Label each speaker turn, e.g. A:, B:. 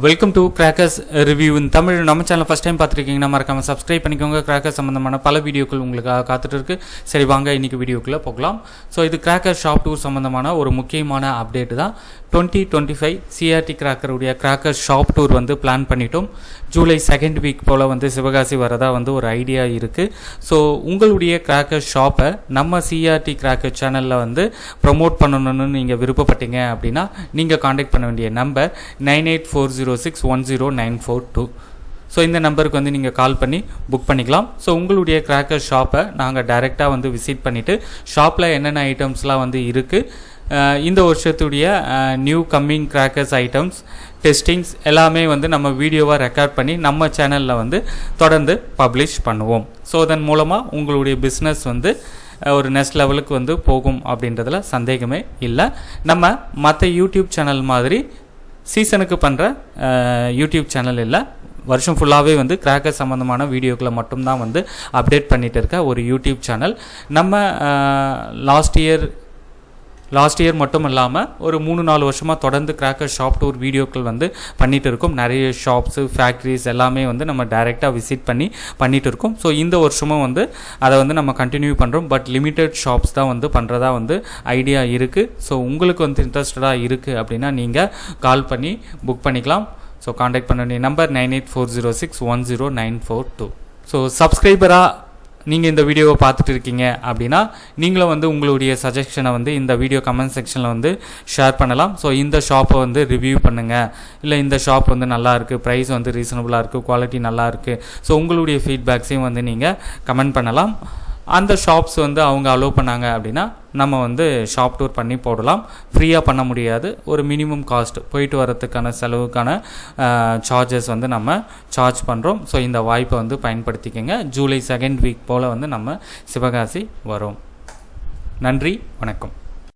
A: Welcome to crackers review இந்த தமிழ் நம்ம channel first time பார்த்துருக்கீங்கன்னா மறக்காம சப்ஸ்கிரைப் பண்ணிக்கோங்க. கிராக்கர் சம்மந்தமான பல வீடியோக்கள் உங்களுக்காக காத்துட்டு இருக்கு சரி வாங்க இன்னைக்கு வீடியோக்குள்ளே போகலாம். ஸோ இது கிராக்கர் ஷாப் டூர் சம்மந்தமான ஒரு முக்கியமான அப்டேட் தான். டுவெண்ட்டி டுவெண்ட்டி ஃபைவ் சிஆர்டி கிராக்கருடைய கிராக்கர் ஷாப் டூர் வந்து பிளான் பண்ணிட்டோம். ஜூலை செகண்ட் வீக் போல் வந்து சிவகாசி வரதா வந்து ஒரு ஐடியா இருக்குது ஸோ உங்களுடைய கிராக்கர் ஷாப்பை நம்ம சிஆர்டி கிராக்கர் சேனலில் வந்து ப்ரமோட் பண்ணணும்னு நீங்கள் விருப்பப்பட்டீங்க அப்படின்னா நீங்கள் காண்டாக்ட் பண்ண வேண்டிய number nine eight four zero six one zero nine four two. So இந்த நம்பருக்கு வந்து நீங்கள் கால் பண்ணி புக் பண்ணிக்கலாம். ஸோ உங்களுடைய கிராக்கர் ஷாப்பை நாங்கள் டைரெக்டாக வந்து விசிட் பண்ணிவிட்டு ஷாப்பில் என்னென்ன ஐட்டம்ஸ்லாம் வந்து இருக்குது இந்த வருஷத்துடைய new coming crackers items testings எல்லாமே வந்து நம்ம வீடியோவாக ரெக்கார்ட் பண்ணி நம்ம சேனலில் வந்து தொடர்ந்து பப்ளிஷ் பண்ணுவோம். ஸோ அதன் மூலமாக உங்களுடைய பிஸ்னஸ் வந்து ஒரு நெக்ஸ்ட் லெவலுக்கு வந்து போகும் அப்படின்றதுல சந்தேகமே இல்லை. நம்ம மற்ற யூடியூப் சேனல் மாதிரி சீசனுக்கு பண்ணுற யூடியூப் சேனல் இல்லை. வருஷம் ஃபுல்லாகவே வந்து கிராக்கர் சம்மந்தமான வீடியோக்களை மட்டும்தான் வந்து அப்டேட் பண்ணிட்டு இருக்க ஒரு யூடியூப் சேனல் நம்ம லாஸ்ட் இயர் லாஸ்ட் இயர் மட்டும் இல்லாமல் ஒரு மூணு நாலு வருஷமாக தொடர்ந்து கிராக்கர் ஷாப் டூர் வீடியோக்கள் வந்து பண்ணிட்டு இருக்கோம். நிறைய ஷாப்ஸு ஃபேக்ட்ரிஸ் எல்லாமே வந்து நம்ம டைரெக்டாக விசிட் பண்ணி பண்ணிட்டு இருக்கோம். ஸோ இந்த வருஷமும் வந்து அதை வந்து நம்ம கண்டினியூ பண்ணுறோம் பட் லிமிட்டட் ஷாப்ஸ் தான் வந்து பண்ணுறதா வந்து ஐடியா இருக்குது ஸோ உங்களுக்கு வந்து இன்ட்ரெஸ்டடாக இருக்குது அப்படின்னா நீங்கள் கால் பண்ணி புக் பண்ணிக்கலாம். ஸோ காண்டாக்ட் பண்ண வேண்டிய number nine eight four zero six one zero nine four two. So சப்ஸ்கிரைபராக நீங்கள் இந்த வீடியோவை பார்த்துட்டு இருக்கீங்க அப்படின்னா நீங்களும் வந்து உங்களுடைய சஜஷனை வந்து இந்த வீடியோ கமெண்ட் செக்ஷனில் வந்து ஷேர் பண்ணலாம். ஸோ இந்த ஷாப்பை வந்து ரிவ்யூ பண்ணுங்கள் இல்லை இந்த ஷாப் வந்து நல்லா இருக்குது ப்ரைஸ் வந்து ரீசனபுளாக இருக்குது குவாலிட்டி நல்லா இருக்குது ஸோ உங்களுடைய ஃபீட்பேக்ஸையும் வந்து நீங்கள் கமெண்ட் பண்ணலாம். அந்த ஷாப்ஸ் வந்து அவங்க அலோவ் பண்ணாங்க அப்படின்னா நம்ம வந்து ஷாப் டூர் பண்ணி போடலாம். ஃப்ரீயாக பண்ண முடியாது. ஒரு மினிமம் காஸ்ட் போயிட்டு வரதுக்கான செலவுக்கான சார்ஜஸ் வந்து நம்ம சார்ஜ் பண்ணுறோம் ஸோ இந்த வாய்ப்பை வந்து பயன்படுத்திக்கங்க. ஜூலை செகண்ட் வீக் போல் வந்து நம்ம சிவகாசி வரோம். நன்றி. வணக்கம்.